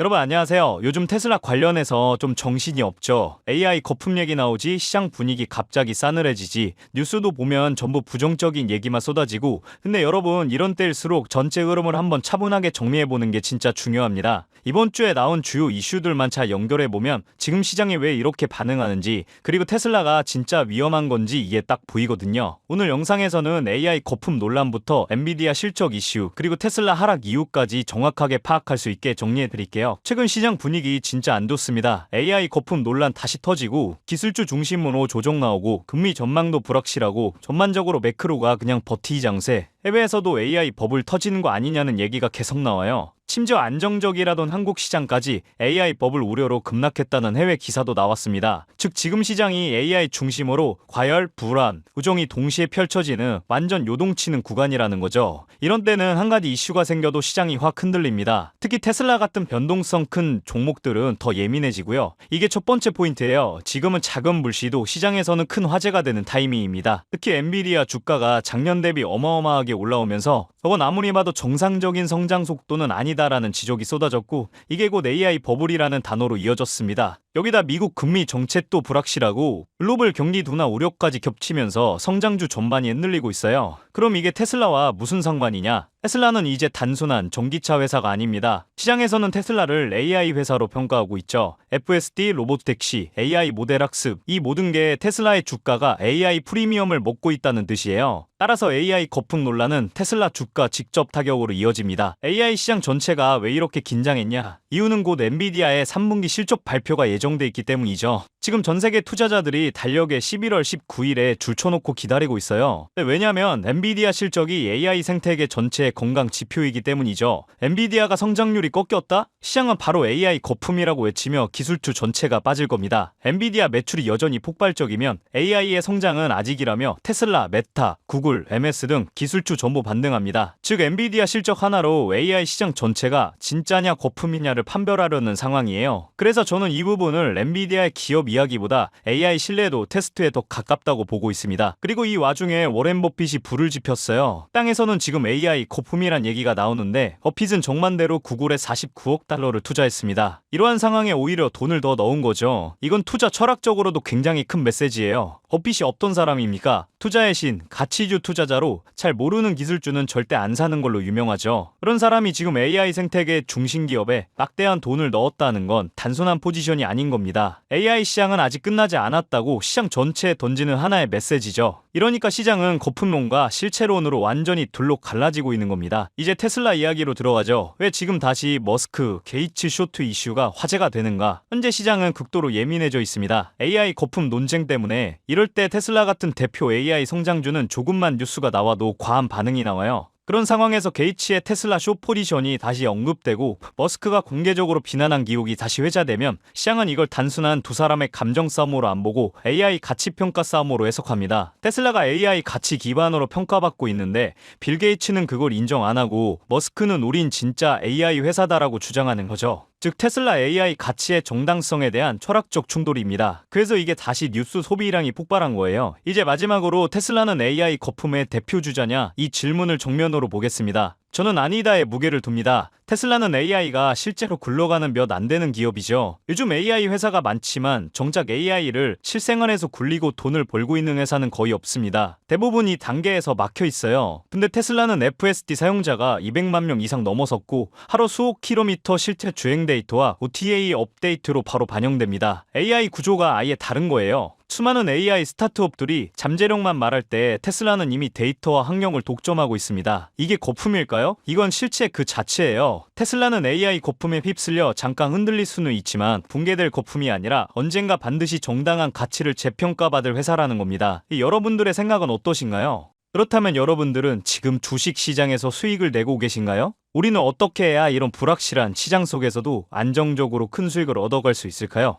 여러분 안녕하세요. 요즘 테슬라 관련해서 좀 정신이 없죠. AI 거품 얘기 나오지 시장 분위기 갑자기 싸늘해지지 뉴스도 보면 전부 부정적인 얘기만 쏟아지고 근데 여러분 이런 때일수록 전체 흐름을 한번 차분하게 정리해보는 게 진짜 중요합니다. 이번 주에 나온 주요 이슈들만 잘 연결해보면 지금 시장이 왜 이렇게 반응하는지 그리고 테슬라가 진짜 위험한 건지 이게 딱 보이거든요. 오늘 영상에서는 AI 거품 논란부터 엔비디아 실적 이슈 그리고 테슬라 하락 이유까지 정확하게 파악할 수 있게 정리해드릴게요. 최근 시장 분위기 진짜 안 좋습니다. AI 거품 논란 다시 터지고 기술주 중심으로 조정 나오고 금리 전망도 불확실하고 전반적으로 매크로가 그냥 버티기 장세 해외에서도 AI 버블 터지는 거 아니냐는 얘기가 계속 나와요. 심지어 안정적이라던 한국 시장까지 AI 버블 우려로 급락했다는 해외 기사도 나왔습니다. 즉 지금 시장이 AI 중심으로 과열, 불안, 우정이 동시에 펼쳐지는 완전 요동치는 구간이라는 거죠. 이런 때는 한 가지 이슈가 생겨도 시장이 확 흔들립니다. 특히 테슬라 같은 변동성 큰 종목들은 더 예민해지고요. 이게 첫 번째 포인트예요. 지금은 작은 물시도 시장에서는 큰 화제가 되는 타이밍입니다. 특히 엔비디아 주가가 작년 대비 어마어마하게 올라오면서 저건 아무리 봐도 정상적인 성장 속도는 아니다 라는 지적이 쏟아졌고 이게 곧 AI 버블이라는 단어로 이어졌습니다. 여기다 미국 금리 정책도 불확실하고 글로벌 경기 둔화 우려까지 겹치면서 성장주 전반이 흔들리고 있어요. 그럼 이게 테슬라와 무슨 상관이냐? 테슬라는 이제 단순한 전기차 회사가 아닙니다. 시장에서는 테슬라를 AI 회사로 평가하고 있죠. FSD, 로보택시, AI 모델 학습, 이 모든 게 테슬라의 주가가 AI 프리미엄을 먹고 있다는 뜻이에요. 따라서 AI 거품 논란은 테슬라 주가 직접 타격으로 이어집니다. AI 시장 전체가 왜 이렇게 긴장했냐? 이유는 곧 엔비디아의 3분기 실적 발표가 예정 돼 있기 때문이죠. 지금 전 세계 투자자들이 달력에 11월 19일에 줄 쳐놓고 기다리고 있어요. 왜냐면 엔비디아 실적이 AI 생태계 전체의 건강 지표이기 때문이죠. 엔비디아가 성장률이 꺾였다? 시장은 바로 AI 거품이라고 외치며 기술주 전체가 빠질 겁니다. 엔비디아 매출이 여전히 폭발적이면 AI의 성장은 아직이라며 테슬라, 메타, 구글, MS 등 기술주 전부 반등합니다. 즉 엔비디아 실적 하나로 AI 시장 전체가 진짜냐 거품이냐를 판별하려는 상황이에요. 그래서 저는 이 부분을 엔비디아의 기업 이야 기보다 AI 신뢰도 테스트에 더 가깝다고 보고 있습니다. 그리고 이 와중에 워렌 버핏이 불을 지폈어요. 땅에서는 지금 AI 거품이란 얘기가 나오는데 버핏은 정만대로 구글에 49억 달러를 투자했습니다. 이러한 상황에 오히려 돈을 더 넣은 거죠. 이건 투자 철학적으로도 굉장히 큰 메시지예요. 버핏이 어떤 사람입니까? 투자의 신, 가치주 투자자로 잘 모르는 기술주는 절대 안 사는 걸로 유명하죠. 그런 사람이 지금 AI 생태계 중심 기업에 막대한 돈을 넣었다는 건 단순한 포지션이 아닌 겁니다. AI 시장은 아직 끝나지 않았다고 시장 전체에 던지는 하나의 메시지죠. 이러니까 시장은 거품론과 실체론으로 완전히 둘로 갈라지고 있는 겁니다. 이제 테슬라 이야기로 들어가죠. 왜 지금 다시 머스크, 게이츠 쇼트 이슈가 화제가 되는가? 현재 시장은 극도로 예민해져 있습니다. AI 거품 논쟁 때문에 이럴 때 테슬라 같은 대표 AI 성장주는 조금만 뉴스가 나와도 과한 반응이 나와요. 그런 상황에서 게이츠의 테슬라 쇼포지션이 다시 언급되고 머스크가 공개적으로 비난한 기록이 다시 회자되면 시장은 이걸 단순한 두 사람의 감정 싸움으로 안 보고 AI 가치 평가 싸움으로 해석합니다. 테슬라가 AI 가치 기반으로 평가받고 있는데 빌 게이츠는 그걸 인정 안 하고 머스크는 우린 진짜 AI 회사다라고 주장하는 거죠. 즉 테슬라 AI 가치의 정당성에 대한 철학적 충돌입니다. 그래서 이게 다시 뉴스 소비량이 폭발한 거예요. 이제 마지막으로 테슬라는 AI 거품의 대표 주자냐 이 질문을 정면으로 보겠습니다. 저는 아니다에 무게를 둡니다. 테슬라는 AI가 실제로 굴러가는 몇 안 되는 기업이죠. 요즘 AI 회사가 많지만 정작 AI를 실생활에서 굴리고 돈을 벌고 있는 회사는 거의 없습니다. 대부분 이 단계에서 막혀 있어요. 근데 테슬라는 FSD 사용자가 200만 명 이상 넘어섰고 하루 수억 킬로미터 실제 주행 데이터와 OTA 업데이트로 바로 반영됩니다. AI 구조가 아예 다른 거예요. 수많은 AI 스타트업들이 잠재력만 말할 때 테슬라는 이미 데이터와 학력을 독점하고 있습니다. 이게 거품일까요? 이건 실체 그 자체예요. 테슬라는 AI 거품에 휩쓸려 잠깐 흔들릴 수는 있지만 붕괴될 거품이 아니라 언젠가 반드시 정당한 가치를 재평가받을 회사라는 겁니다. 이 여러분들의 생각은 어떠신가요? 그렇다면 여러분들은 지금 주식 시장에서 수익을 내고 계신가요? 우리는 어떻게 해야 이런 불확실한 시장 속에서도 안정적으로 큰 수익을 얻어갈 수 있을까요?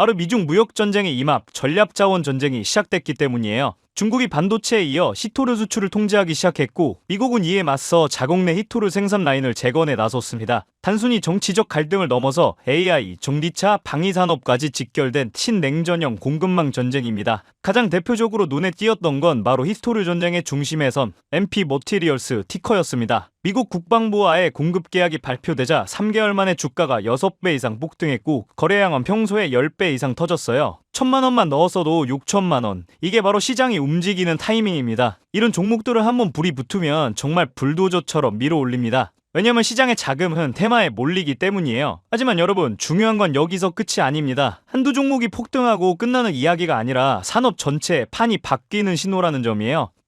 바로 미중 무역 전쟁의 임합, 전략 자원 전쟁이 시작됐기 때문이에요. 중국이 반도체에 이어 히토르 수출을 통제하기 시작했고 미국은 이에 맞서 자국 내 히토르 생산 라인을 재건에 나섰습니다. 단순히 정치적 갈등을 넘어서 AI, 전기차, 방위산업까지 직결된 친냉전형 공급망 전쟁입니다. 가장 대표적으로 눈에 띄었던 건 바로 히토르 전쟁의 중심에선 MP 머티리얼스 티커였습니다. 미국 국방부와의 공급 계약이 발표되자 3개월 만에 주가가 6배 이상 폭등했고 거래량은 평소에 10배 이상 터졌어요. 천만 원만 넣었어도 6천만 원. 이게 바로 시장이 움직이는 타이밍입니다. 이런 종목들을 한번 불이 붙으면 정말 불도저처럼 밀어 올립니다. 왜냐면 시장의 자금은 테마에 몰리기 때문이에요. 하지만 여러분, 중요한 건 여기서 끝이 아닙니다. 한두 종목이 폭등하고 끝나는 이야기가 아니라 산업 전체의 판이 바뀌는 신호라는 점이에요.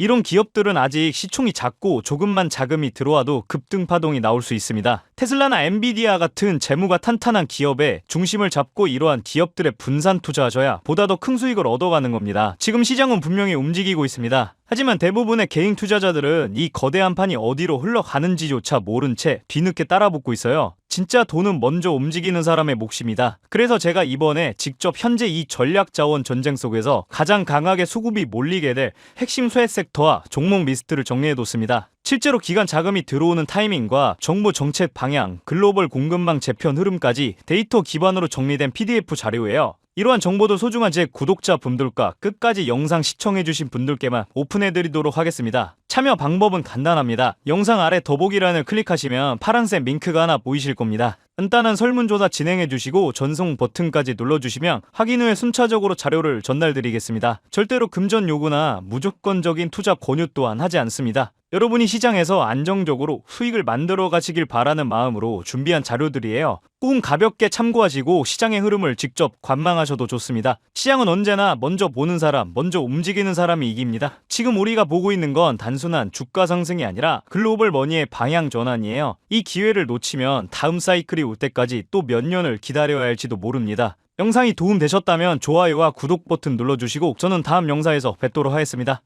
이런 기업들은 아직 시총이 작고 조금만 자금이 들어와도 급등 파동이 나올 수 있습니다. 테슬라나 엔비디아 같은 재무가 탄탄한 기업에 중심을 잡고 이러한 기업들의 분산 투자하셔야 보다 더 큰 수익을 얻어가는 겁니다. 지금 시장은 분명히 움직이고 있습니다. 하지만 대부분의 개인 투자자들은 이 거대한 판이 어디로 흘러가는지조차 모른 채 뒤늦게 따라붙고 있어요. 진짜 돈은 먼저 움직이는 사람의 몫입니다. 그래서 제가 이번에 직접 현재 이 전략 자원 전쟁 속에서 가장 강하게 수급이 몰리게 될 핵심 수혜 섹터와 종목 리스트를 정리해뒀습니다. 실제로 기관 자금이 들어오는 타이밍과 정부 정책 방향, 글로벌 공급망 재편 흐름까지 데이터 기반으로 정리된 PDF 자료예요. 이러한 정보도 소중한 제 구독자 분들과 끝까지 영상 시청해주신 분들께만 오픈해드리도록 하겠습니다. 참여 방법은 간단합니다. 영상 아래 더보기란을 클릭하시면 파란색 링크가 하나 보이실 겁니다. 간단한 설문조사 진행해주시고 전송 버튼까지 눌러주시면 확인 후에 순차적으로 자료를 전달드리겠습니다. 절대로 금전 요구나 무조건적인 투자 권유 또한 하지 않습니다. 여러분이 시장에서 안정적으로 수익을 만들어 가시길 바라는 마음으로 준비한 자료들이에요. 꿈 가볍게 참고하시고 시장의 흐름을 직접 관망하셔도 좋습니다. 시장은 언제나 먼저 보는 사람, 먼저 움직이는 사람이 이깁니다. 지금 우리가 보고 있는 건 단순한 주가 상승이 아니라 글로벌 머니의 방향 전환이에요. 이 기회를 놓치면 다음 사이클이 올 때까지 또 몇 년을 기다려야 할지도 모릅니다. 영상이 도움되셨다면 좋아요와 구독 버튼 눌러주시고 저는 다음 영상에서 뵙도록 하겠습니다.